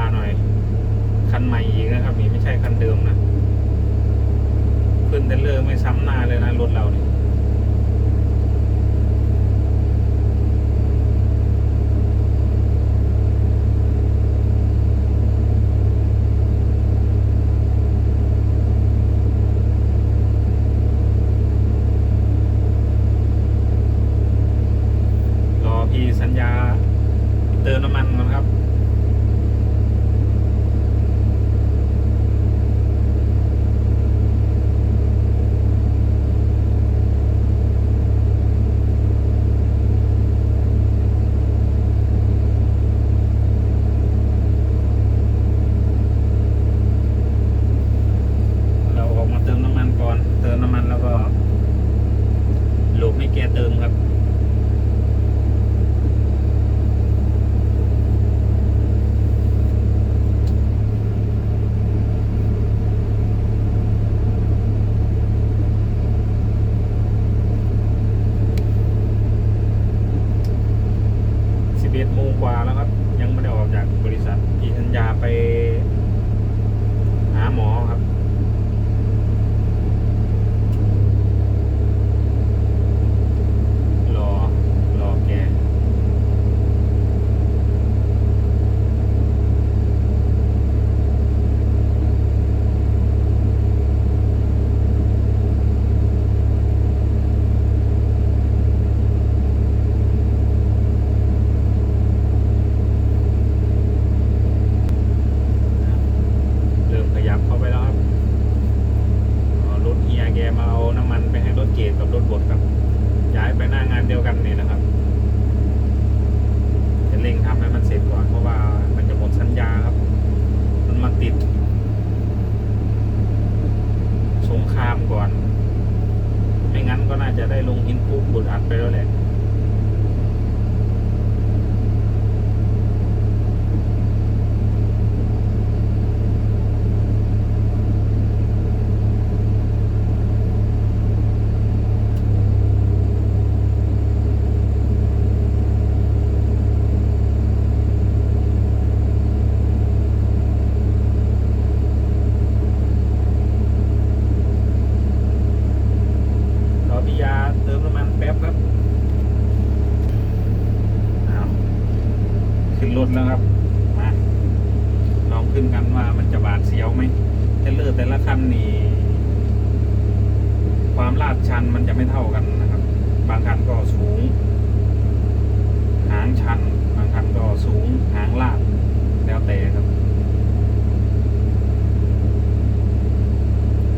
าหน่อย คันใหม่อีกนะครับนี่ไม่ใช่คันเดิมนะ ขึ้นเทรลเลอร์ไม่ซ้ำหน้าเลยนะรถเราเนี่ยอพี่สัญญาเติมน้ำมันก่อนครับ เราออกมาเติมน้ำมันก่อน เติมน้ำมันแล้วก็หลบให้แกเติมครับ สิบเอ็ดโมงกว่าแล้วครับ ยังไม่ได้ออกจากบริษัทพี่ธัญญาไป หาหมอครับ รอ รอแก เริ่มขยับเข้าไปแล้วครับอ๋อรถเฮียแกมาเอาน้ำมันไปให้ รถบดครับ ย้ายไปหน้างานเดียวกันนี่นะครับ จะเร่งทำให้มันเสร็จก่อนเพราะว่ามันจะหมดสัญญาครับ มันมาติด สงครามก่อน ไม่งั้นก็น่าจะได้ลงหินคูบุดอัดไปแล้วแหละ รอพี่ยาเติมน้ำมันแป๊บครับอ้าวขึ้นรถแล้วครับ มา ลองขึ้นกันว่ามันจะบาดเสียวไหมเทรลเลอร์แต่ละคันนี่ ความลาดชันมันจะไม่เท่ากันนะครับ บางคันก็สูง หางชัน บางคันก็สูงหางลาดแล้วแต่ครับ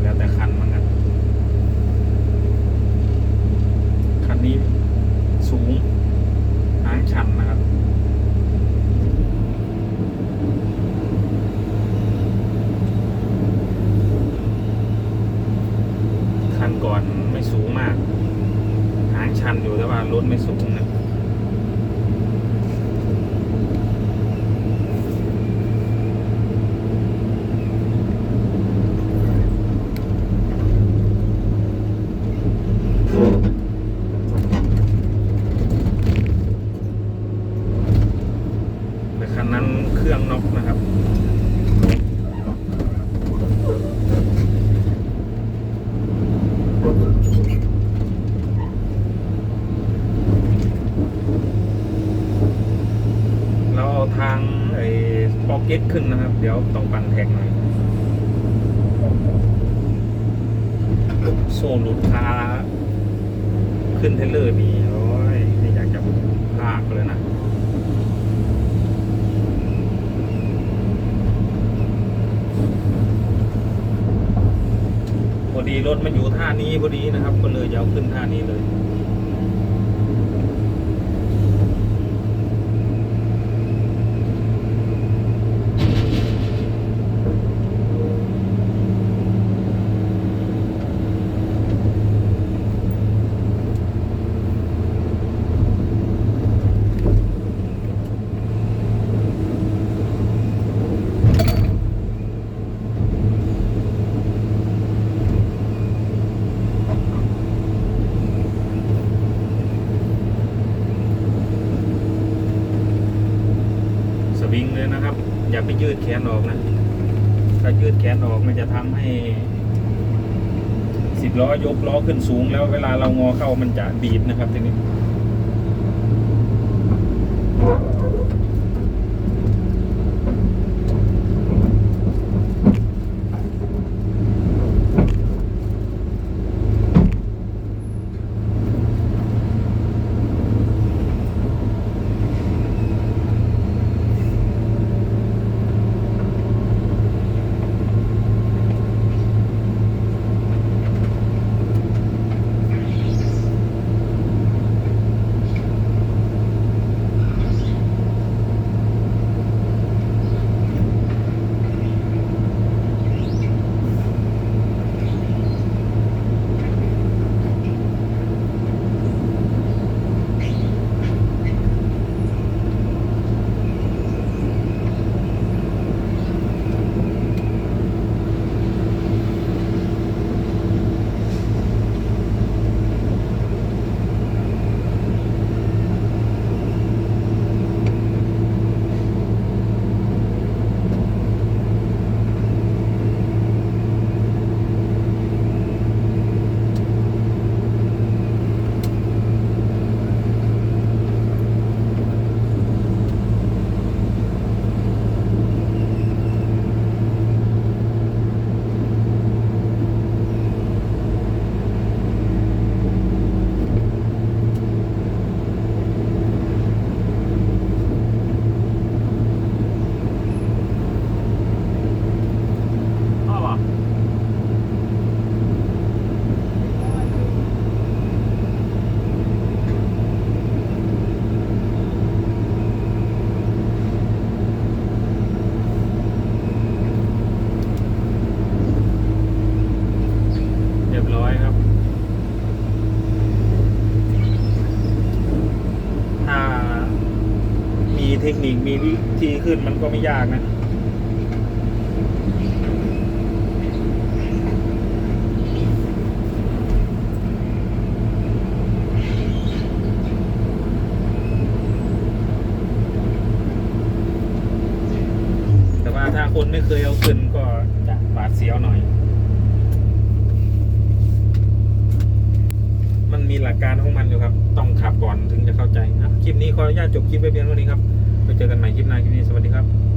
แล้วแต่คันมันนี้สูงหางชันนะครับ คันก่อนไม่สูงมาก หางชั นอยู่แต่ว่ารถไม่สูงนะ แต่คันนั้นเครื่องนกนะครับ เราเอา ทางไอ้พอกเก็ตขึ้นนะครับ เดี๋ยวต้องปั่นแท็กหน่อยโซ่หลุดคาขึ้นเทรลเลอร์นี่โอ้ยไม่อยากจะพากเลยนะพอดีรถมันอยู่ท่านี้พอดีนะครับ ก็เลยจะเอาขึ้นท่านี้เลย วิงเลยนะครับ อย่าไปยืดแขนออกนะ ถ้ายืดแขนออกมันจะทำให้สิบล้อยกล้อขึ้นสูงแล้วเวลาเรางอเข้ามันจะบีบนะครับทีนี้ มีมีวิธีขึ้นมันก็ไม่ยากนะแต่ว่าถ้าคนไม่เคยเอาขึ้นก็จะบาดเสียวหน่อย มันมีหลักการของมันอยู่ครับ ต้องขับก่อนถึงจะเข้าใจครับ คลิปนี้ขออนุญาตจบคลิปไปเพียงเท่านี้ครับ ไปเจอกันใหม่คลิปหน้าคลิปนี้สวัสดีครับ